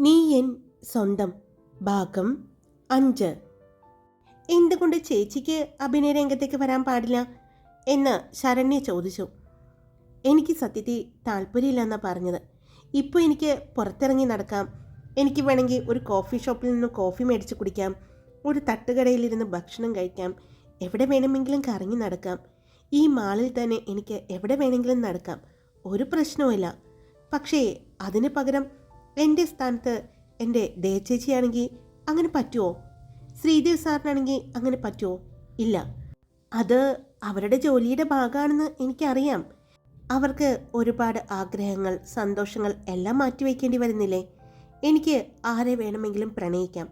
നീ എൻ സ്വന്തം ഭാഗം അഞ്ച്. എന്തുകൊണ്ട് ചേച്ചിക്ക് അഭിനയ രംഗത്തേക്ക് വരാൻ പാടില്ല എന്ന് ശരണ്യ ചോദിച്ചു. എനിക്ക് സത്യത്തിൽ താല്പര്യമില്ലെന്നാണ് പറഞ്ഞത്. ഇപ്പോൾ എനിക്ക് പുറത്തിറങ്ങി നടക്കാം. എനിക്ക് വേണമെങ്കിൽ ഒരു കോഫി ഷോപ്പിൽ നിന്ന് കോഫി മേടിച്ച് കുടിക്കാം. ഒരു തട്ടുകടയിലിരുന്ന് ഭക്ഷണം കഴിക്കാം. എവിടെ വേണമെങ്കിലും കറങ്ങി നടക്കാം. ഈ മാളിൽ തന്നെ എനിക്ക് എവിടെ വേണമെങ്കിലും നടക്കാം. ഒരു പ്രശ്നവുമില്ല. പക്ഷേ അതിന് പകരം എന്റെ സ്ഥാനത്ത് എന്റെ ദേച്ചേച്ചിയാണെങ്കിൽ അങ്ങനെ പറ്റുമോ? ശ്രീദേവ് സാറിനാണെങ്കിൽ അങ്ങനെ പറ്റുമോ? ഇല്ല. അത് അവരുടെ ജോലിയുടെ ഭാഗമാണെന്ന് എനിക്കറിയാം. അവർക്ക് ഒരുപാട് ആഗ്രഹങ്ങൾ സന്തോഷങ്ങൾ എല്ലാം മാറ്റിവെക്കേണ്ടി വരുന്നില്ലേ? എനിക്ക് ആരെ വേണമെങ്കിലും പ്രണയിക്കാം.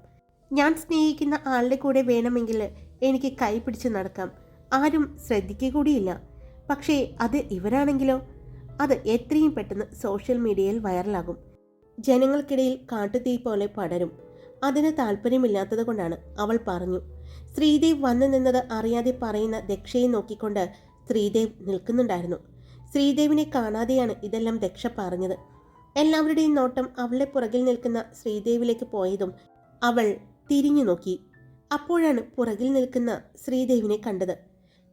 ഞാൻ സ്നേഹിക്കുന്ന ആളുടെ കൂടെ വേണമെങ്കിൽ എനിക്ക് കൈപിടിച്ച് നടക്കാം. ആരും ശ്രദ്ധിക്കുക കൂടിയില്ല. പക്ഷേ അത് ഇവരാണെങ്കിലോ? അത് എത്രയും പെട്ടെന്ന് സോഷ്യൽ മീഡിയയിൽ വൈറലാകും. ജനങ്ങൾക്കിടയിൽ കാട്ടുതീ പോലെ പടരും. അതിന് താല്പര്യമില്ലാത്തത് കൊണ്ടാണ് അവൾ പറഞ്ഞു. ശ്രീദേവ് വന്നു നിന്നത് അറിയാതെ പറയുന്ന ദക്ഷയെ നോക്കിക്കൊണ്ട് ശ്രീദേവ് നിൽക്കുന്നുണ്ടായിരുന്നു. ശ്രീദേവിനെ കാണാതെയാണ് ഇതെല്ലാം ദക്ഷ പറഞ്ഞത്. എല്ലാവരുടെയും നോട്ടം അവളുടെ പുറകിൽ നിൽക്കുന്ന ശ്രീദേവിലേക്ക് പോയതും അവൾ തിരിഞ്ഞു നോക്കി. അപ്പോഴാണ് പുറകിൽ നിൽക്കുന്ന ശ്രീദേവിനെ കണ്ടത്.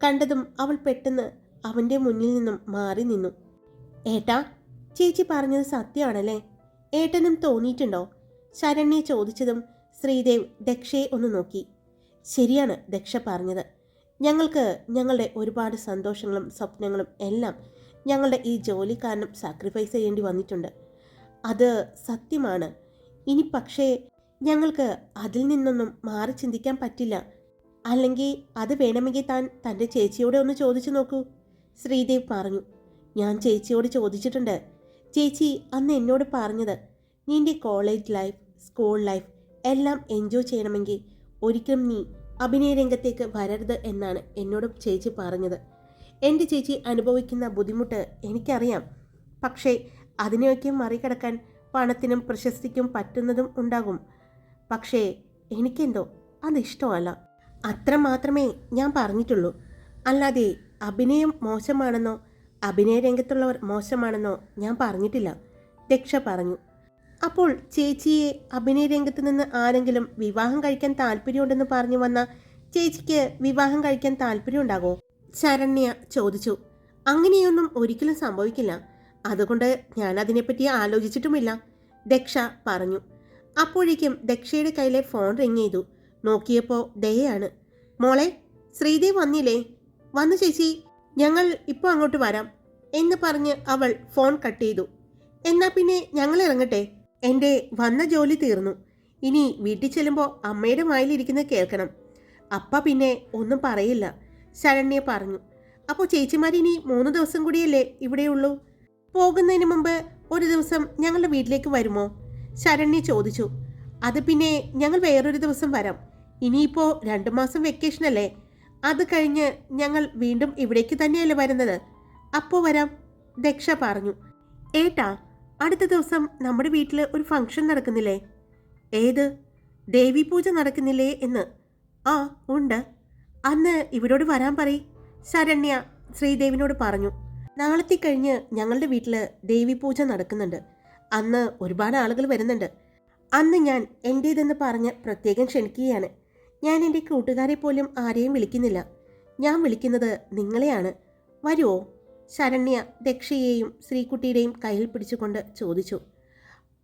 കണ്ടതും അവൾ പെട്ടെന്ന് അവന്റെ മുന്നിൽ നിന്നും മാറി നിന്നു. ഏട്ടാ ചേച്ചി പറഞ്ഞത് സത്യമാണല്ലേ? ഏട്ടനും തോന്നിയിട്ടുണ്ടോ? ശരണ്യെ ചോദിച്ചതും ശ്രീദേവ് ദക്ഷയെ ഒന്ന് നോക്കി. ശരിയാണ് ദക്ഷ പറഞ്ഞത്. ഞങ്ങൾക്ക് ഞങ്ങളുടെ ഒരുപാട് സന്തോഷങ്ങളും സ്വപ്നങ്ങളും എല്ലാം ഞങ്ങളുടെ ഈ ജോലി കാരണം സാക്രിഫൈസ് ചെയ്യേണ്ടി വന്നിട്ടുണ്ട്. അത് സത്യമാണ്. ഇനി പക്ഷേ ഞങ്ങൾക്ക് അതിൽ നിന്നൊന്നും മാറി ചിന്തിക്കാൻ പറ്റില്ല. അല്ലെങ്കിൽ അത് വേണമെങ്കിൽ താൻ തന്റെ ചേച്ചിയോടെ ഒന്ന് ചോദിച്ചു നോക്കൂ. ശ്രീദേവ് പറഞ്ഞു. ഞാൻ ചേച്ചിയോട് ചോദിച്ചിട്ടുണ്ട്. ചേച്ചി അന്ന് എന്നോട് പറഞ്ഞത് നിന്റെ കോളേജ് ലൈഫ് സ്കൂൾ ലൈഫ് എല്ലാം എൻജോയ് ചെയ്യണമെങ്കിൽ ഒരിക്കലും നീ അഭിനയ രംഗത്തേക്ക് വരരുത് എന്നാണ് എന്നോട് ചേച്ചി പറഞ്ഞത്. എന്റെ ചേച്ചി അനുഭവിക്കുന്ന ബുദ്ധിമുട്ട് എനിക്കറിയാം. പക്ഷേ അതിനെയൊക്കെ മറികടക്കാൻ പണത്തിനും പ്രശസ്തിക്കും പറ്റുന്നതും ഉണ്ടാകും. പക്ഷേ എനിക്കെന്തോ അതിഷ്ടമല്ല അത്ര മാത്രമേ ഞാൻ പറഞ്ഞിട്ടുള്ളൂ. അല്ലാതെ അഭിനയം മോശമാണെന്നോ അഭിനയ രംഗത്തുള്ളവർ മോശമാണെന്നോ ഞാൻ പറഞ്ഞിട്ടില്ല. രക്ഷ പറഞ്ഞു. അപ്പോൾ ചേച്ചിയെ അഭിനയ രംഗത്ത് നിന്ന് ആരെങ്കിലും വിവാഹം കഴിക്കാൻ താല്പര്യമുണ്ടെന്ന് പറഞ്ഞു വന്ന ചേച്ചിക്ക് വിവാഹം കഴിക്കാൻ താല്പര്യമുണ്ടാകോ? ശരണ്യ ചോദിച്ചു. അങ്ങനെയൊന്നും ഒരിക്കലും സംഭവിക്കില്ല. അതുകൊണ്ട് ഞാൻ അതിനെപ്പറ്റി ആലോചിച്ചിട്ടുമില്ല. ദക്ഷ പറഞ്ഞു. അപ്പോഴേക്കും ദക്ഷയുടെ കയ്യിലെ ഫോൺ റിങ് ചെയ്തു. നോക്കിയപ്പോൾ ദയാണ് മോളെ ശ്രീദേവ് വന്നില്ലേ? വന്നു ചേച്ചി. ഞങ്ങൾ ഇപ്പോൾ അങ്ങോട്ട് വരാം എന്ന് പറഞ്ഞ് അവൾ ഫോൺ കട്ട് ചെയ്തു. എന്നാ പിന്നെ ഞങ്ങൾ ഇറങ്ങട്ടെ? എന്റെ വന്ന ജോലി തീർന്നു. ഇനി വീട്ടിൽ ചെല്ലുമ്പോൾ അമ്മയുടെ വായിലിരിക്കുന്നത് കേൾക്കണം. അപ്പ പിന്നെ ഒന്നും പറയില്ല. ശരണ്യ പറഞ്ഞു. അപ്പോൾ ചേച്ചിമാരിനി മൂന്ന് ദിവസം കൂടിയല്ലേ ഇവിടെയുള്ളൂ പോകുന്നതിന് മുമ്പ് ഒരു ദിവസം ഞങ്ങളുടെ വീട്ടിലേക്ക് വരുമോ? ശരണ്യ ചോദിച്ചു. അത് പിന്നെ ഞങ്ങൾ വേറൊരു ദിവസം വരാം. ഇനിയിപ്പോൾ രണ്ട് മാസം വെക്കേഷൻ അല്ലേ? അത് കഴിഞ്ഞ് ഞങ്ങൾ വീണ്ടും ഇവിടേക്ക് തന്നെയല്ലേ വരുന്നത്? അപ്പോൾ വരാം ദക്ഷ പറഞ്ഞു. ഏട്ടാ അടുത്ത ദിവസം നമ്മുടെ വീട്ടിൽ ഒരു ഫംഗ്ഷൻ നടക്കുന്നില്ലേ? ഏത്? ദേവി പൂജ നടക്കുന്നില്ലേ എന്ന്. ആ ഉണ്ട്. അന്ന് ഇവരോട് വരാൻ പറയ്. ശരണ്യ ശ്രീദേവിനോട് പറഞ്ഞു. നാളത്തെ കഴിഞ്ഞ് ഞങ്ങളുടെ വീട്ടിൽ ദേവി പൂജ നടക്കുന്നുണ്ട്. അന്ന് ഒരുപാട് ആളുകൾ വരുന്നുണ്ട്. അന്ന് ഞാൻ എന്റേതെന്ന് പറഞ്ഞ് പ്രത്യേകം ക്ഷണിക്കുകയാണ്. ഞാൻ എന്റെ കൂട്ടുകാരെ പോലും ആരെയും വിളിക്കുന്നില്ല. ഞാൻ വിളിക്കുന്നത് നിങ്ങളെയാണ്. വരുമോ ശരണ്യ ദക്ഷയെയും ശ്രീകുട്ടിയുടെയും കയ്യിൽ പിടിച്ചുകൊണ്ട് ചോദിച്ചു.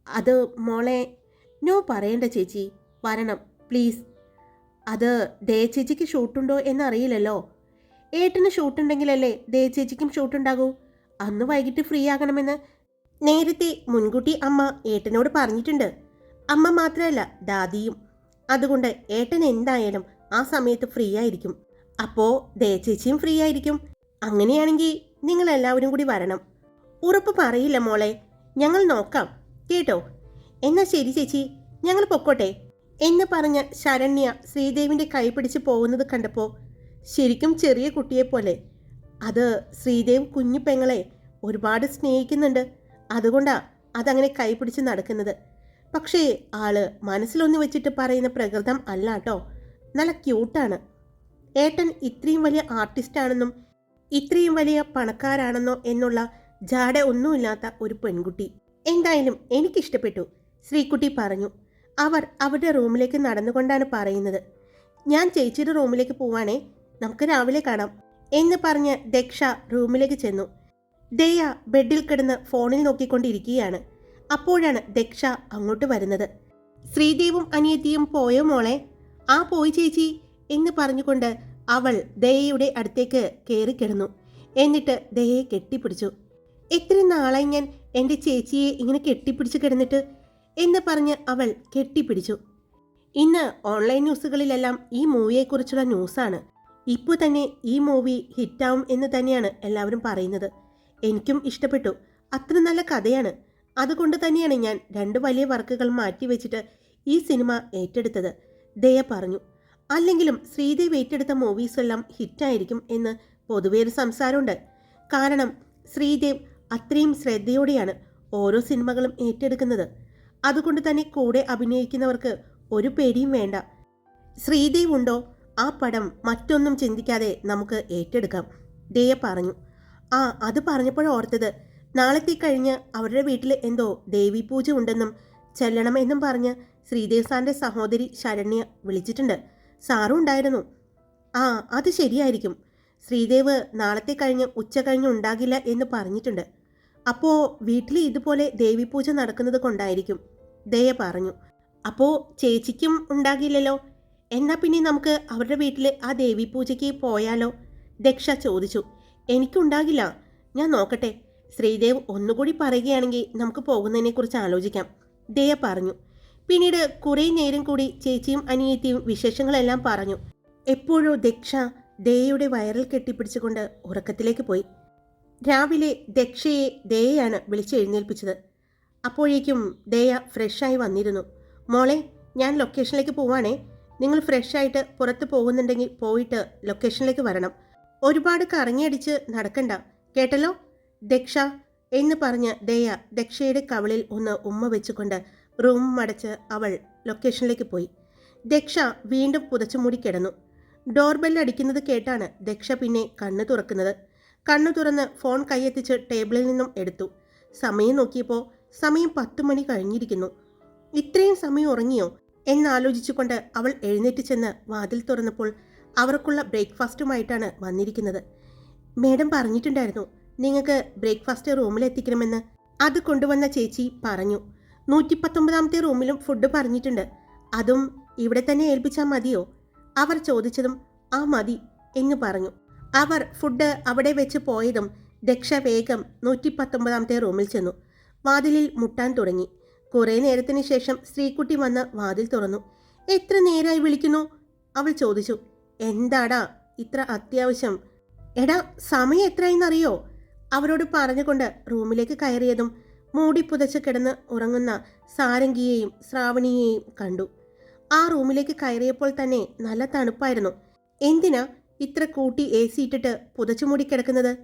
അത് മോളെ നോ പറയണ്ട ചേച്ചി. വരണം പ്ലീസ്. അത് ദേ ചേച്ചിക്ക് ഷൂട്ടുണ്ടോ എന്നറിയില്ലല്ലോ. ഏട്ടന് ഷൂട്ടുണ്ടെങ്കിലല്ലേ ദേ ചേച്ചിക്കും ഷൂട്ടുണ്ടാകൂ? അന്ന് വൈകിട്ട് ഫ്രീ ആകണമെന്ന് നേരത്തെ മുൻകൂട്ടി അമ്മ ഏട്ടനോട് പറഞ്ഞിട്ടുണ്ട്. അമ്മ മാത്രമല്ല ദാദിയും അതുകൊണ്ട് ഏട്ടൻ എന്തായാലും ആ സമയത്ത് ഫ്രീ ആയിരിക്കും. അപ്പോ ദേ ചേച്ചിയും ഫ്രീ ആയിരിക്കും. അങ്ങനെയാണെങ്കിൽ നിങ്ങൾ എല്ലാവരും കൂടി വരണം. ഉറപ്പ് പറയില്ല മോളെ. ഞങ്ങൾ നോക്കാം. കേട്ടോ? എന്നാ ശരി ചേച്ചി. ഞങ്ങൾ പൊക്കോട്ടെ. എന്ന് പറഞ്ഞ ശരണ്യ ശ്രീദേവിന്റെ കൈ പിടിച്ച് പോകുന്നത് കണ്ടപ്പോൾ ശരിക്കും ചെറിയ കുട്ടിയെ പോലെ. അത് ശ്രീദേവ് കുഞ്ഞു പെങ്ങളെ ഒരുപാട് സ്നേഹിക്കുന്നുണ്ട്. അതുകൊണ്ടാ അതങ്ങനെ കൈ പിടിച്ച് നടക്കുന്നത്. പക്ഷേ ആൾ മനസ്സിലൊന്ന് വെച്ചിട്ട് പറയുന്ന പ്രകൃതം അല്ല കേട്ടോ നല്ല ക്യൂട്ടാണ്. ഏട്ടൻ ഇത്രയും വലിയ ആർട്ടിസ്റ്റാണെന്നും ഇത്രയും വലിയ പണക്കാരാണെന്നോ എന്നുള്ള ജാട ഒന്നുമില്ലാത്ത ഒരു പെൺകുട്ടി. എന്തായാലും എനിക്കിഷ്ടപ്പെട്ടു ശ്രീകുട്ടി പറഞ്ഞു. അവർ അവരുടെ റൂമിലേക്ക് നടന്നുകൊണ്ടാണ് പറയുന്നത്. ഞാൻ ചേച്ചിയുടെ റൂമിലേക്ക് പോവാണേ നമുക്ക് രാവിലെ കാണാം എന്ന് പറഞ്ഞ് ദക്ഷ റൂമിലേക്ക് ചെന്നു. ദയ ബെഡിൽ കിടന്ന് ഫോണിൽ നോക്കിക്കൊണ്ടിരിക്കുകയാണ്. അപ്പോഴാണ് ദക്ഷ അങ്ങോട്ട് വരുന്നത്. ശ്രീദേവും അനിയത്തിയും പോയോ മോളെ? ആ പോയി ചേച്ചി എന്ന് പറഞ്ഞുകൊണ്ട് അവൾ ദയയുടെ അടുത്തേക്ക് കയറി കിടന്നു. എന്നിട്ട് ദയയെ കെട്ടിപ്പിടിച്ചു. എത്ര നാളായി ഞാൻ എന്റെ ചേച്ചിയെ ഇങ്ങനെ കെട്ടിപ്പിടിച്ച് കിടന്നിട്ട്? എന്ന് പറഞ്ഞ് അവൾ കെട്ടിപ്പിടിച്ചു. ഇന്ന് ഓൺലൈൻ ന്യൂസുകളിലെല്ലാം ഈ മൂവിയെക്കുറിച്ചുള്ള ന്യൂസാണ്. ഇപ്പോൾ തന്നെ ഈ മൂവി ഹിറ്റാവും എന്ന് തന്നെയാണ് എല്ലാവരും പറയുന്നത്. എനിക്കും ഇഷ്ടപ്പെട്ടു. അത്ര നല്ല കഥയാണ്. അതുകൊണ്ട് തന്നെയാണ് ഞാൻ രണ്ട് വലിയ വർക്കുകൾ മാറ്റിവെച്ചിട്ട് ഈ സിനിമ ഏറ്റെടുത്തത്. ദയ പറഞ്ഞു. അല്ലെങ്കിലും ശ്രീദേവ് ഏറ്റെടുത്ത മൂവീസെല്ലാം ഹിറ്റായിരിക്കും എന്ന് പൊതുവേ ഒരു സംസാരമുണ്ട്. കാരണം ശ്രീദേവ് അത്രയും ശ്രദ്ധയോടെയാണ് ഓരോ സിനിമകളും ഏറ്റെടുക്കുന്നത്. അതുകൊണ്ട് തന്നെ കൂടെ അഭിനയിക്കുന്നവർക്ക് ഒരു പേടിയും വേണ്ട. ശ്രീദേവ് ഉണ്ടോ? ആ പടം മറ്റൊന്നും ചിന്തിക്കാതെ നമുക്ക് ഏറ്റെടുക്കാം. ദയ പറഞ്ഞു. ആ അത് പറഞ്ഞപ്പോഴോർത്തത് നാളത്തെ കഴിഞ്ഞ് അവരുടെ വീട്ടിൽ എന്തോ ദേവി പൂജ ഉണ്ടെന്നും ചെല്ലണമെന്നും പറഞ്ഞ് ശ്രീദേവ് സാറിന്റെ സഹോദരി ശരണ്യ വിളിച്ചിട്ടുണ്ട്. സാറും ഉണ്ടായിരുന്നു. ആ അത് ശരിയായിരിക്കും. ശ്രീദേവ് നാളത്തെ കഴിഞ്ഞ് ഉച്ച കഴിഞ്ഞ് ഉണ്ടാകില്ല എന്ന് പറഞ്ഞിട്ടുണ്ട്. അപ്പോൾ വീട്ടിൽ ഇതുപോലെ ദേവി പൂജ നടക്കുന്നത് കൊണ്ടായിരിക്കും. ദയ പറഞ്ഞു. അപ്പോൾ ചേച്ചിക്കും ഉണ്ടാകില്ലല്ലോ. എന്നാൽ പിന്നെ നമുക്ക് അവരുടെ വീട്ടിൽ ആ ദേവി പൂജയ്ക്ക് പോയാലോ? ദക്ഷ ചോദിച്ചു. എനിക്കുണ്ടാകില്ല. ഞാൻ നോക്കട്ടെ. ശ്രീദേവ് ഒന്നുകൂടി പറയുകയാണെങ്കിൽ നമുക്ക് പോകുന്നതിനെക്കുറിച്ച് ആലോചിക്കാം. ദയ പറഞ്ഞു. പിന്നീട് കുറേ നേരം കൂടി ചേച്ചിയും അനിയത്തിയും വിശേഷങ്ങളെല്ലാം പറഞ്ഞു. എപ്പോഴോ ദക്ഷ ദയയുടെ വയറിൽ കെട്ടിപ്പിടിച്ചുകൊണ്ട് ഉറക്കത്തിലേക്ക് പോയി. രാവിലെ ദക്ഷയെ ദയയാണ് വിളിച്ചെഴുന്നേൽപ്പിച്ചത് അപ്പോഴേക്കും ദയ ഫ്രഷായി വന്നിരുന്നു. മോളെ ഞാൻ ലൊക്കേഷനിലേക്ക് പോവാണേ. നിങ്ങൾ ഫ്രഷായിട്ട് പുറത്ത് പോകുന്നുണ്ടെങ്കിൽ പോയിട്ട് ലൊക്കേഷനിലേക്ക് വരണം. ഒരുപാട് കറങ്ങിയടിച്ച് നടക്കണ്ട. കേട്ടല്ലോ? ദക്ഷ എന്ന് പറഞ്ഞ് ദയ ദക്ഷയുടെ കവളിൽ ഒന്ന് ഉമ്മ വെച്ചുകൊണ്ട് റൂം മടച്ച് അവൾ ലൊക്കേഷനിലേക്ക് പോയി. ദക്ഷ വീണ്ടും പുതച്ചുമൂടി കിടന്നു. ഡോർബെൽ അടിക്കുന്നത് കേട്ടാണ് ദക്ഷ പിന്നെ കണ്ണു തുറക്കുന്നത്. കണ്ണു തുറന്ന് ഫോൺ കൈയെത്തിച്ച് ടേബിളിൽ നിന്നും എടുത്തു. സമയം നോക്കിയപ്പോൾ സമയം പത്തു മണി കഴിഞ്ഞിരിക്കുന്നു. ഇത്രയും സമയം ഉറങ്ങിയോ എന്നാലോചിച്ചുകൊണ്ട് അവൾ എഴുന്നേറ്റ് ചെന്ന് വാതിൽ തുറന്നപ്പോൾ അവർക്കുള്ള ബ്രേക്ക്ഫാസ്റ്റുമായിട്ടാണ് വന്നിരിക്കുന്നത്. മേഡം പറഞ്ഞിട്ടുണ്ടായിരുന്നു നിങ്ങൾക്ക് ബ്രേക്ക്ഫാസ്റ്റ് റൂമിൽ എത്തിക്കണമെന്ന് അത് കൊണ്ടുവന്ന ചേച്ചി പറഞ്ഞു. നൂറ്റി പത്തൊമ്പതാമത്തെ റൂമിലും ഫുഡ് പറഞ്ഞിട്ടുണ്ട്. അതും ഇവിടെ തന്നെ ഏൽപ്പിച്ചാൽ മതിയോ? അവർ ചോദിച്ചതും ആ മതി എന്ന് പറഞ്ഞു. അവർ ഫുഡ് അവിടെ വെച്ച് പോയതും ദക്ഷ വേഗം നൂറ്റി പത്തൊമ്പതാമത്തെ റൂമിൽ ചെന്നു. വാതിലിൽ മുട്ടാൻ തുടങ്ങി. കുറേ നേരത്തിന് ശേഷം ശ്രീകുട്ടി വന്ന് വാതിൽ തുറന്നു. എത്ര നേരമായി വിളിക്കുന്നു? അവൾ ചോദിച്ചു. എന്താടാ? ഇത്ര അത്യാവശ്യം. എടാ സമയം എത്രയെന്നറിയോ? അവരോട് പറഞ്ഞുകൊണ്ട് റൂമിലേക്ക് കയറിയതും മൂടി പുതച്ച് കിടന്ന് ഉറങ്ങുന്ന സാരംഗിയെയും ശ്രാവണിയെയും കണ്ടു. ആ റൂമിലേക്ക് കയറിയപ്പോൾ തന്നെ നല്ല തണുപ്പായിരുന്നു. എന്തിനാ ഇത്ര കൂട്ടി എ സി ഇട്ടിട്ട് പുതച്ചു മൂടി കിടക്കുന്നത്?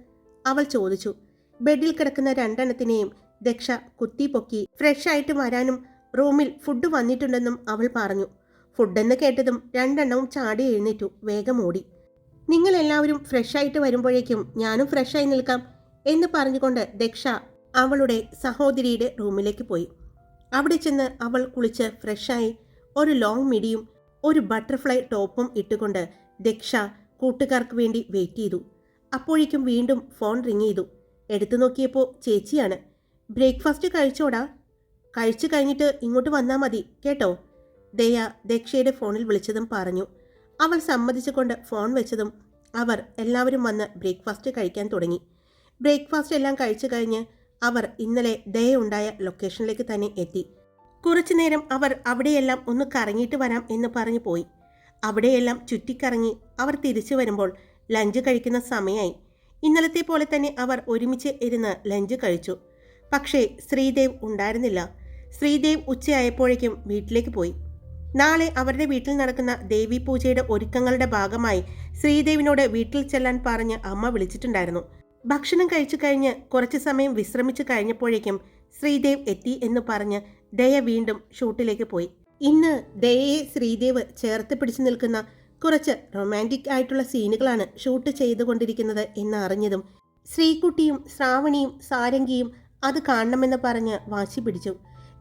അവൾ ചോദിച്ചു. ബെഡിൽ കിടക്കുന്ന രണ്ടെണ്ണത്തിനെയും ദക്ഷ കുത്തിപ്പൊക്കി ഫ്രഷ് ആയിട്ട് വരാനും റൂമിൽ ഫുഡ് വന്നിട്ടുണ്ടെന്നും അവൾ പറഞ്ഞു. ഫുഡെന്ന് കേട്ടതും രണ്ടെണ്ണവും ചാടി എഴുന്നേറ്റു. വേഗം ഓടി. നിങ്ങൾ എല്ലാവരും ഫ്രഷ് ആയിട്ട് വരുമ്പോഴേക്കും ഞാനും ഫ്രഷായി നിൽക്കാം. എന്ന് പറഞ്ഞുകൊണ്ട് ദക്ഷ അവളുടെ സഹോദരിയുടെ റൂമിലേക്ക് പോയി. അവിടെ ചെന്ന് അവൾ കുളിച്ച് ഫ്രഷായി ഒരു ലോങ് മിഡിയും ഒരു ബട്ടർഫ്ലൈ ടോപ്പും ഇട്ടുകൊണ്ട് ദക്ഷ കൂട്ടുകാർക്ക് വേണ്ടി വെയിറ്റ് ചെയ്തു. അപ്പോഴേക്കും വീണ്ടും ഫോൺ റിങ് ചെയ്തു. എടുത്തു നോക്കിയപ്പോൾ ചേച്ചിയാണ്. ബ്രേക്ക്ഫാസ്റ്റ് കഴിച്ചോടാ. കഴിച്ചു കഴിഞ്ഞിട്ട് ഇങ്ങോട്ട് വന്നാൽ മതി കേട്ടോ? ദയ ദക്ഷയുടെ ഫോണിൽ വിളിച്ചതും പറഞ്ഞു. അവൾ സമ്മതിച്ചുകൊണ്ട് ഫോൺ വെച്ചതും അവർ എല്ലാവരും വന്ന് ബ്രേക്ക്ഫാസ്റ്റ് കഴിക്കാൻ തുടങ്ങി. ബ്രേക്ക്ഫാസ്റ്റ് എല്ലാം കഴിച്ചു കഴിഞ്ഞ് അവർ ഇന്നലെ ദയുണ്ടായ ലൊക്കേഷനിലേക്ക് തന്നെ എത്തി. കുറച്ചു നേരം അവർ അവിടെയെല്ലാം ഒന്ന് കറങ്ങിയിട്ട് വരാം എന്ന് പറഞ്ഞു പോയി. അവിടെയെല്ലാം ചുറ്റിക്കറങ്ങി അവർ തിരിച്ചു വരുമ്പോൾ ലഞ്ച് കഴിക്കുന്ന സമയമായി ഇന്നലത്തെ പോലെ തന്നെ അവർ ഒരുമിച്ച് ഇരുന്ന് ലഞ്ച് കഴിച്ചു. പക്ഷേ ശ്രീദേവ് ഉണ്ടായിരുന്നില്ല. ശ്രീദേവ് ഉച്ചയായപ്പോഴേക്കും വീട്ടിലേക്ക് പോയി. നാളെ അവരുടെ വീട്ടിൽ നടക്കുന്ന ദേവി പൂജയുടെ ഒരുക്കങ്ങളുടെ ഭാഗമായി ശ്രീദേവിനോട് വീട്ടിൽ ചെല്ലാൻ പറഞ്ഞ് അമ്മ വിളിച്ചിട്ടുണ്ടായിരുന്നു. ഭക്ഷണം കഴിച്ചു കഴിഞ്ഞ് കുറച്ചു സമയം വിശ്രമിച്ചു കഴിഞ്ഞപ്പോഴേക്കും ശ്രീദേവ് എത്തി എന്ന് പറഞ്ഞ് ദയ വീണ്ടും ഷൂട്ടിലേക്ക് പോയി. ഇന്ന് ദയയെ ശ്രീദേവ് ചേർത്ത് പിടിച്ചു നിൽക്കുന്ന കുറച്ച് റൊമാന്റിക് ആയിട്ടുള്ള സീനുകളാണ് ഷൂട്ട് ചെയ്തുകൊണ്ടിരിക്കുന്നത് എന്ന് അറിഞ്ഞതും ശ്രീകുട്ടിയും ശ്രാവണിയും സാരംഗിയും അത് കാണണമെന്ന് പറഞ്ഞ് വാശി പിടിച്ചു.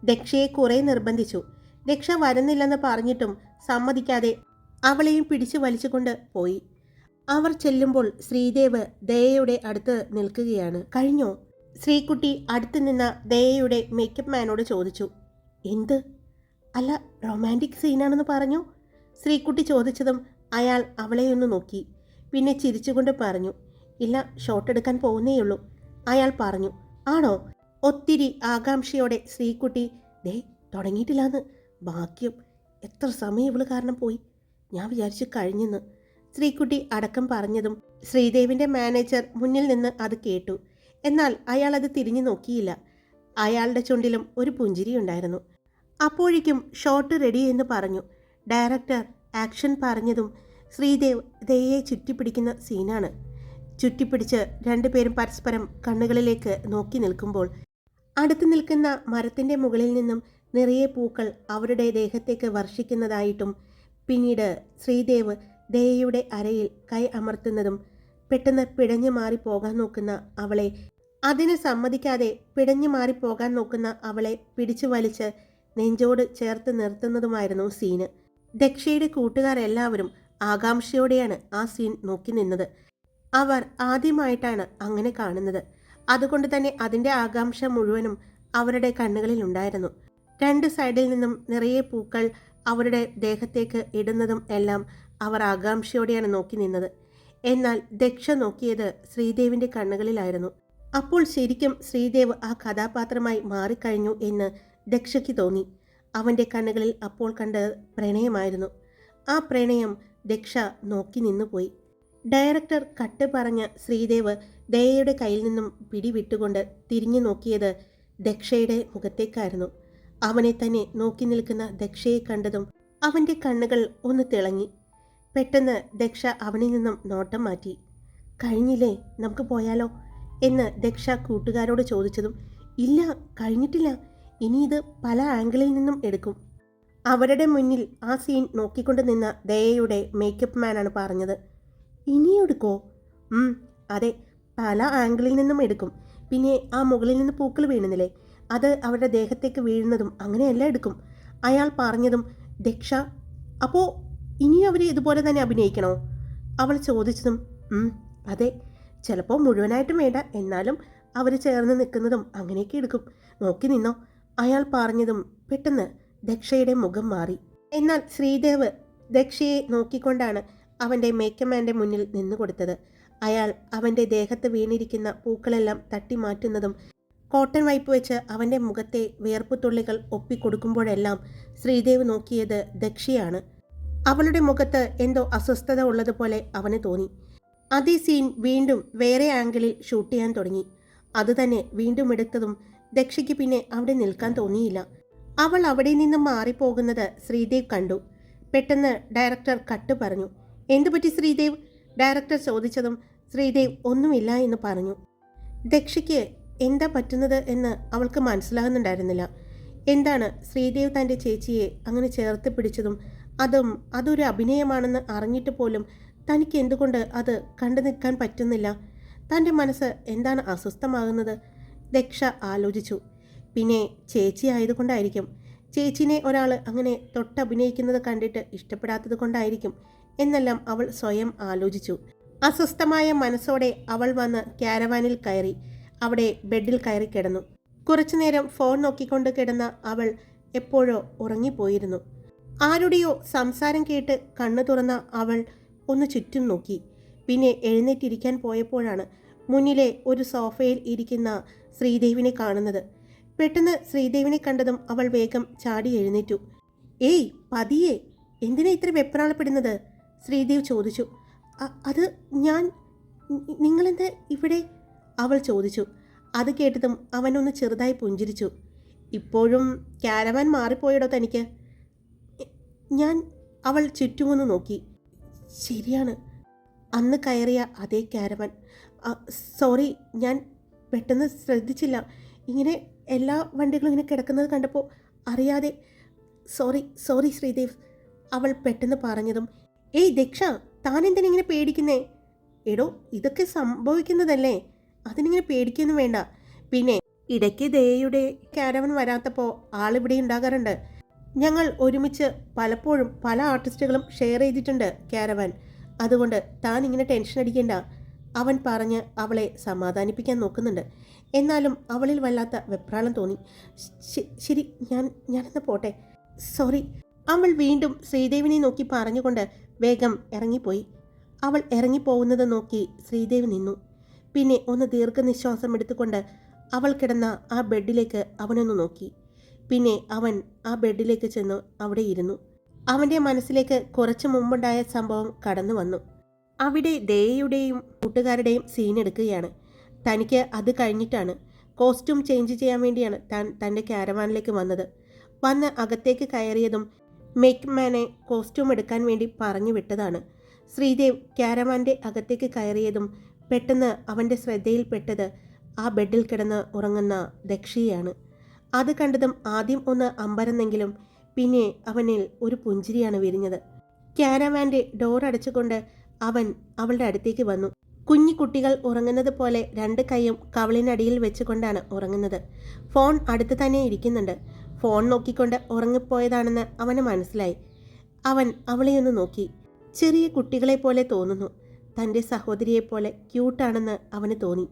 ദക്ഷയെ കുറെ നിർബന്ധിച്ചു. ദക്ഷ വരുന്നില്ലെന്ന് പറഞ്ഞിട്ടും സമ്മതിക്കാതെ അവളെയും പിടിച്ചു വലിച്ചുകൊണ്ട് പോയി. അവർ ചെല്ലുമ്പോൾ ശ്രീദേവ് ദയയുടെ അടുത്ത് നിൽക്കുകയാണ്. കഴിഞ്ഞോ? ശ്രീകുട്ടി അടുത്ത് നിന്ന ദയയുടെ മേക്കപ്പ് മാനോട് ചോദിച്ചു. എന്ത്? അല്ല റൊമാന്റിക് സീനാണെന്ന് പറഞ്ഞു? ശ്രീകുട്ടി ചോദിച്ചതും അയാൾ അവളെയൊന്ന് നോക്കി. പിന്നെ ചിരിച്ചുകൊണ്ട് പറഞ്ഞു. ഇല്ല ഷോട്ട് എടുക്കാൻ പോകുന്നേയുള്ളൂ. അയാൾ പറഞ്ഞു. ആണോ? ഒത്തിരി ആകാംക്ഷയോടെ ശ്രീകുട്ടി ദേ തുടങ്ങിയിട്ടില്ലാന്ന്. ഭാഗ്യം. എത്ര സമയം ഇവൾ കാരണം പോയി? ഞാൻ വിചാരിച്ചു കഴിഞ്ഞെന്ന്. ശ്രീകുട്ടി അടക്കം പറഞ്ഞതും ശ്രീദേവിന്റെ മാനേജർ മുന്നിൽ നിന്ന് അത് കേട്ടു. എന്നാൽ അയാൾ അത് തിരിഞ്ഞു നോക്കിയില്ല. അയാളുടെ ചുണ്ടിലും ഒരു പുഞ്ചിരി ഉണ്ടായിരുന്നു. അപ്പോഴേക്കും ഷോട്ട് റെഡി എന്ന് പറഞ്ഞു. ഡയറക്ടർ ആക്ഷൻ പറഞ്ഞതും ശ്രീദേവ് ദയെ ചുറ്റിപ്പിടിക്കുന്ന സീനാണ്. ചുറ്റിപ്പിടിച്ച് രണ്ടുപേരും പരസ്പരം കണ്ണുകളിലേക്ക് നോക്കി നിൽക്കുമ്പോൾ അടുത്ത് നിൽക്കുന്ന മരത്തിന്റെ മുകളിൽ നിന്നും നിറയെ പൂക്കൾ അവരുടെ ദേഹത്തേക്ക് വർഷിക്കുന്നതായിട്ടും പിന്നീട് ശ്രീദേവ് ദയയുടെ അരയിൽ കൈ അമർത്തുന്നതും പെട്ടെന്ന് പിടഞ്ഞു മാറി പോകാൻ നോക്കുന്ന അവളെ അതിന് സമ്മതിക്കാതെ പിടഞ്ഞു മാറി പോകാൻ നോക്കുന്ന അവളെ പിടിച്ചു വലിച്ച് നെഞ്ചോട് ചേർത്ത് നിർത്തുന്നതുമായിരുന്നു സീന്. ദക്ഷയുടെ കൂട്ടുകാരെല്ലാവരും ആകാംക്ഷയോടെയാണ് ആ സീൻ നോക്കി നിന്നത്. അവർ ആദ്യമായിട്ടാണ് അങ്ങനെ കാണുന്നത്. അതുകൊണ്ട് തന്നെ അതിന്റെ ആകാംക്ഷ മുഴുവനും അവരുടെ കണ്ണുകളിൽ ഉണ്ടായിരുന്നു. രണ്ട് സൈഡിൽ നിന്നും നിറയെ പൂക്കൾ അവരുടെ ദേഹത്തേക്ക് ഇടുന്നതും എല്ലാം അവർ ആകാംക്ഷയോടെയാണ് നോക്കി നിന്നത്. എന്നാൽ ദക്ഷ നോക്കിയത് ശ്രീദേവിന്റെ കണ്ണുകളിലായിരുന്നു. അപ്പോൾ ശരിക്കും ശ്രീദേവ് ആ കഥാപാത്രമായി മാറിക്കഴിഞ്ഞു എന്ന് ദക്ഷയ്ക്ക് തോന്നി. അവന്റെ കണ്ണുകളിൽ അപ്പോൾ കണ്ടത് പ്രണയമായിരുന്നു. ആ പ്രണയം ദക്ഷ നോക്കി നിന്നുപോയി. ഡയറക്ടർ കട്ട് പറഞ്ഞ ശ്രീദേവ് ദയയുടെ കയ്യിൽ നിന്നും പിടിവിട്ടുകൊണ്ട് തിരിഞ്ഞു നോക്കിയത് ദക്ഷയുടെ മുഖത്തേക്കായിരുന്നു. അവനെ തന്നെ നോക്കി നിൽക്കുന്ന ദക്ഷയെ കണ്ടതും അവന്റെ കണ്ണുകൾ ഒന്ന് തിളങ്ങി. പെട്ടെന്ന് ദക്ഷ അവനിൽ നിന്നും നോട്ടം മാറ്റി. കഴിഞ്ഞില്ലേ നമുക്ക് പോയാലോ? എന്ന് ദക്ഷ കൂട്ടുകാരോട് ചോദിച്ചതും ഇല്ല കഴിഞ്ഞിട്ടില്ല. ഇനി ഇത് പല ആംഗിളിൽ നിന്നും എടുക്കും. അവരുടെ മുന്നിൽ ആ സീൻ നോക്കിക്കൊണ്ട് നിന്ന ദയയുടെ മേക്കപ്പ് മാനാണ് പറഞ്ഞത്. ഇനിയും എടുക്കോ? അതെ പല ആംഗിളിൽ നിന്നും എടുക്കും. പിന്നെ ആ മുകളിൽ നിന്ന് പൂക്കൾ വീഴുന്നില്ലേ? അത് അവരുടെ ദേഹത്തേക്ക് വീഴുന്നതും അങ്ങനെയല്ല എടുക്കും. അയാൾ പറഞ്ഞതും ദക്ഷ അപ്പോൾ ഇനി അവർ ഇതുപോലെ തന്നെ അഭിനയിക്കണോ? അവൾ ചോദിച്ചതും അതെ. ചിലപ്പോൾ മുഴുവനായിട്ടും വേണ്ട. എന്നാലും അവർ ചേർന്ന് നിൽക്കുന്നതും അങ്ങനെയൊക്കെ എടുക്കും. നോക്കി നിന്നോ. അയാൾ പറഞ്ഞതും പെട്ടെന്ന് ദക്ഷയുടെ മുഖം മാറി. എന്നാൽ ശ്രീദേവ് ദക്ഷയെ നോക്കിക്കൊണ്ടാണ് അവന്റെ മേക്കമാന്റെ മുന്നിൽ നിന്നു കൊടുത്തത്. അയാൾ അവന്റെ ദേഹത്ത് വീണിരിക്കുന്ന പൂക്കളെല്ലാം തട്ടി മാറ്റുന്നതും കോട്ടൺ വൈപ്പ് വെച്ച് അവന്റെ മുഖത്തെ വിയർപ്പുതുള്ളികൾ ഒപ്പിക്കൊടുക്കുമ്പോഴെല്ലാം ശ്രീദേവ് നോക്കിയത് ദക്ഷയാണ്. അവളുടെ മുഖത്ത് എന്തോ അസ്വസ്ഥത ഉള്ളതുപോലെ അവന് തോന്നി. അതേ സീൻ വീണ്ടും വേറെ ആംഗിളിൽ ഷൂട്ട് ചെയ്യാൻ തുടങ്ങി. അതുതന്നെ വീണ്ടും എടുത്തതും ദക്ഷയ്ക്ക് പിന്നെ അവിടെ നിൽക്കാൻ തോന്നിയില്ല. അവൾ അവിടെ നിന്നും മാറിപ്പോകുന്നത് ശ്രീദേവ് കണ്ടു. പെട്ടെന്ന് ഡയറക്ടർ കട്ട് പറഞ്ഞു. എന്തു പറ്റി ശ്രീദേവ്? ഡയറക്ടർ ചോദിച്ചതും ശ്രീദേവ് ഒന്നുമില്ല എന്ന് പറഞ്ഞു. ദക്ഷയ്ക്ക് എന്താ പറ്റുന്നത് എന്ന് അവൾക്ക് മനസ്സിലാകുന്നുണ്ടായിരുന്നില്ല. എന്താണ്? ശ്രീദേവ് തന്റെ ചേച്ചിയെ അങ്ങനെ ചേർത്ത് പിടിച്ചതും അതും അതൊരു അഭിനയമാണെന്ന് അറിഞ്ഞിട്ട് പോലും തനിക്ക് എന്തുകൊണ്ട് അത് കണ്ടു നിൽക്കാൻ പറ്റുന്നില്ല. തന്റെ മനസ്സ് എന്താണ് അസ്വസ്ഥമാകുന്നത്? ദക്ഷ ആലോചിച്ചു. പിന്നെ ചേച്ചി ആയതുകൊണ്ടായിരിക്കും. ചേച്ചിനെ ഒരാൾ അങ്ങനെ തൊട്ടഭിനയിക്കുന്നത് കണ്ടിട്ട് ഇഷ്ടപ്പെടാത്തത് കൊണ്ടായിരിക്കും എന്നെല്ലാം അവൾ സ്വയം ആലോചിച്ചു. അസ്വസ്ഥമായ മനസ്സോടെ അവൾ വന്ന് ക്യാരവാനിൽ കയറി. അവിടെ ബെഡിൽ കയറി കിടന്നു. കുറച്ചുനേരം ഫോൺ നോക്കിക്കൊണ്ട് കിടന്ന അവൾ എപ്പോഴോ ഉറങ്ങിപ്പോയിരുന്നു. ആരുടെയോ സംസാരം കേട്ട് കണ്ണു തുറന്ന അവൾ ഒന്ന് ചുറ്റും നോക്കി. പിന്നെ എഴുന്നേറ്റിരിക്കാൻ പോയപ്പോഴാണ് മുന്നിലെ ഒരു സോഫയിൽ ഇരിക്കുന്ന ശ്രീദേവിനെ കാണുന്നത്. പെട്ടെന്ന് ശ്രീദേവിനെ കണ്ടതും അവൾ വേഗം ചാടി എഴുന്നേറ്റു. ഏയ് പതിയെ! എന്തിനാ ഇത്ര വെപ്രാളപ്പെടുന്നത്? ശ്രീദേവ് ചോദിച്ചു. "അ- അത് ഞാൻ നിങ്ങളെന്താ ഇവിടെ? അവൾ ചോദിച്ചു. അത് കേട്ടതും അവനൊന്ന് ചെറുതായി പുഞ്ചിരിച്ചു. ഇപ്പോഴും ക്യാരവാൻ മാറിപ്പോയടോ തനിക്ക്. "എ- ഞാൻ അവൾ ചുറ്റുമൊന്ന് നോക്കി. ശരിയാണ്. അന്ന് കയറിയ അതേ കാരവൻ. സോറി ഞാൻ പെട്ടെന്ന് ശ്രദ്ധിച്ചില്ല. ഇങ്ങനെ എല്ലാ വണ്ടികളും ഇങ്ങനെ കിടക്കുന്നത് കണ്ടപ്പോൾ അറിയാതെ. Sorry sorry Sreedev. അവൾ പെട്ടെന്ന് പറഞ്ഞതും ഏയ് ദക്ഷ താനെന്തിനെ ഇങ്ങനെ പേടിക്കുന്നേ? എടോ ഇതൊക്കെ സംഭവിക്കുന്നതല്ലേ? അതിനിങ്ങനെ പേടിക്കൊന്നും വേണ്ട. പിന്നെ ഇടയ്ക്ക് ദയയുടെ കാരവൻ വരാത്തപ്പോൾ ആളിവിടെ ഉണ്ടാകാറുണ്ട്. ഞങ്ങൾ ഒരുമിച്ച് പലപ്പോഴും പല ആർട്ടിസ്റ്റുകളും ഷെയർ ചെയ്തിട്ടുണ്ട് കാരവൻ. അതുകൊണ്ട് താൻ ഇങ്ങനെ ടെൻഷൻ അടിക്കേണ്ട. അവൻ പറഞ്ഞ് അവളെ സമാധാനിപ്പിക്കാൻ നോക്കുന്നുണ്ട്. എന്നാലും അവളിൽ വല്ലാത്ത വെപ്രാളം തോന്നി. ശരി ഞാൻ ഞാനെന്ന് പോട്ടെ. സോറി അവൾ വീണ്ടും ശ്രീദേവിനെ നോക്കി പറഞ്ഞുകൊണ്ട് വേഗം ഇറങ്ങിപ്പോയി. അവൾ ഇറങ്ങിപ്പോകുന്നത് നോക്കി ശ്രീദേവി നിന്നു. പിന്നെ ഒന്ന് ദീർഘനിശ്വാസം എടുത്തുകൊണ്ട് അവൾ കിടന്ന ആ ബെഡിലേക്ക് അവനൊന്ന് നോക്കി. പിന്നെ അവൻ ആ ബെഡിലേക്ക് ചെന്ന് അവിടെ ഇരുന്നു. അവന്റെ മനസ്സിലേക്ക് കുറച്ചു മുമ്പുണ്ടായ സംഭവം കടന്നു വന്നു. അവിടെ ദയയുടെയും കൂട്ടുകാരുടെയും സീൻ എടുക്കുകയാണ്. തനിക്ക് അത് കഴിഞ്ഞിട്ടാണ്. കോസ്റ്റ്യൂം ചേഞ്ച് ചെയ്യാൻ വേണ്ടിയാണ് താൻ തന്റെ ക്യാരവാനിലേക്ക് വന്നത്. വന്ന് അകത്തേക്ക് കയറിയതും മേക്ക് മാനെ കോസ്റ്റ്യൂം എടുക്കാൻ വേണ്ടി പറഞ്ഞു വിട്ടതാണ്. ശ്രീദേവ് ക്യാരവാന്റെ അകത്തേക്ക് കയറിയതും പെട്ടെന്ന് അവന്റെ ശ്രദ്ധയിൽപ്പെട്ടത് ആ ബെഡിൽ കിടന്ന് ഉറങ്ങുന്ന ദക്ഷിയാണ്. അത് കണ്ടതും ആദ്യം ഒന്ന് അമ്പരന്നെങ്കിലും പിന്നെ അവനിൽ ഒരു പുഞ്ചിരിയാണ് വിരിഞ്ഞത്. ക്യാരവാന്റെ ഡോർ അടച്ചുകൊണ്ട് അവൻ അവളുടെ അടുത്തേക്ക് വന്നു. കുഞ്ഞു കുട്ടികൾ ഉറങ്ങുന്നത് പോലെ രണ്ട് കൈയും കവളിനടിയിൽ വെച്ചുകൊണ്ടാണ് ഉറങ്ങുന്നത്. ഫോൺ അടുത്ത് തന്നെ ഇരിക്കുന്നുണ്ട്. ഫോൺ നോക്കിക്കൊണ്ട് ഉറങ്ങിപ്പോയതാണെന്ന് അവന് മനസ്സിലായി. അവൻ അവളെയൊന്ന് നോക്കി. ചെറിയ കുട്ടികളെ പോലെ തോന്നുന്നു. തന്റെ സഹോദരിയെപ്പോലെ ക്യൂട്ടാണെന്ന് അവന് തോന്നി.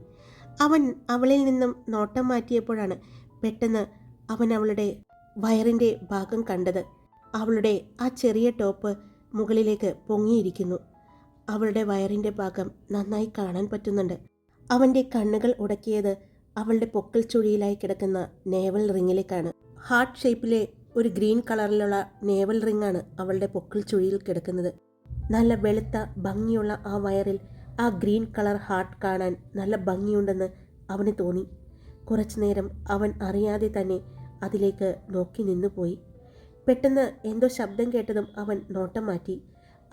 അവൻ അവളിൽ നിന്നും നോട്ടം മാറ്റിയപ്പോഴാണ് പെട്ടെന്ന് അവൻ അവളുടെ വയറിന്റെ ഭാഗം കണ്ടത്. അവളുടെ ആ ചെറിയ ടോപ്പ് മുകളിലേക്ക് പൊങ്ങിയിരിക്കുന്നു. അവളുടെ വയറിന്റെ ഭാഗം നന്നായി കാണാൻ പറ്റുന്നുണ്ട്. അവന്റെ കണ്ണുകൾ ഉടക്കിയത് അവളുടെ പൊക്കൽ ചുഴിയിലായി കിടക്കുന്ന നേവൽ റിങ്ങിലേക്കാണ്. ഹാർട്ട് ഷേപ്പിലെ ഒരു ഗ്രീൻ കളറിലുള്ള നേവൽ റിങ്ങാണ് അവളുടെ പൊക്കൽ ചുഴിയിൽ കിടക്കുന്നത്. നല്ല വെളുത്ത ഭംഗിയുള്ള ആ വയറിൽ ആ ഗ്രീൻ കളർ ഹാർട്ട് കാണാൻ നല്ല ഭംഗിയുണ്ടെന്ന് അവന് തോന്നി. കുറച്ചു നേരം അവൻ അറിയാതെ തന്നെ അതിലേക്ക് നോക്കി നിന്നുപോയി. പെട്ടെന്ന് എന്തോ ശബ്ദം കേട്ടതും അവൻ നോട്ടം മാറ്റി.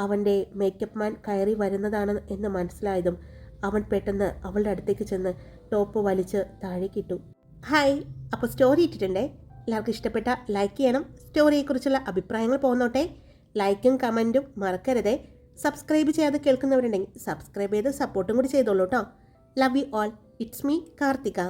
അവന്റെ മേക്കപ്പ് മാൻ കയറി വരുന്നതാണ് എന്ന് മനസ്സിലായതും അവൻ പെട്ടെന്ന് അവളുടെ അടുത്തേക്ക് ചെന്ന് ടോപ്പ് വലിച്ച് താഴേക്കിട്ടു. ഹായ് അപ്പോൾ സ്റ്റോറി ഇട്ടിട്ടുണ്ടേ? എല്ലാവർക്കും ഇഷ്ടപ്പെട്ട ലൈക്ക് ചെയ്യണം. സ്റ്റോറിയെക്കുറിച്ചുള്ള അഭിപ്രായങ്ങൾ പോന്നോട്ടെ. ലൈക്കും കമന്റും മറക്കരുതേ. സബ്സ്ക്രൈബ് ചെയ്യാതെ കേൾക്കുന്നവരുണ്ടെങ്കിൽ സബ്സ്ക്രൈബ് ചെയ്ത് സപ്പോർട്ടും കൂടി ചെയ്തോളൂ കേട്ടോ love you all it's me Karthika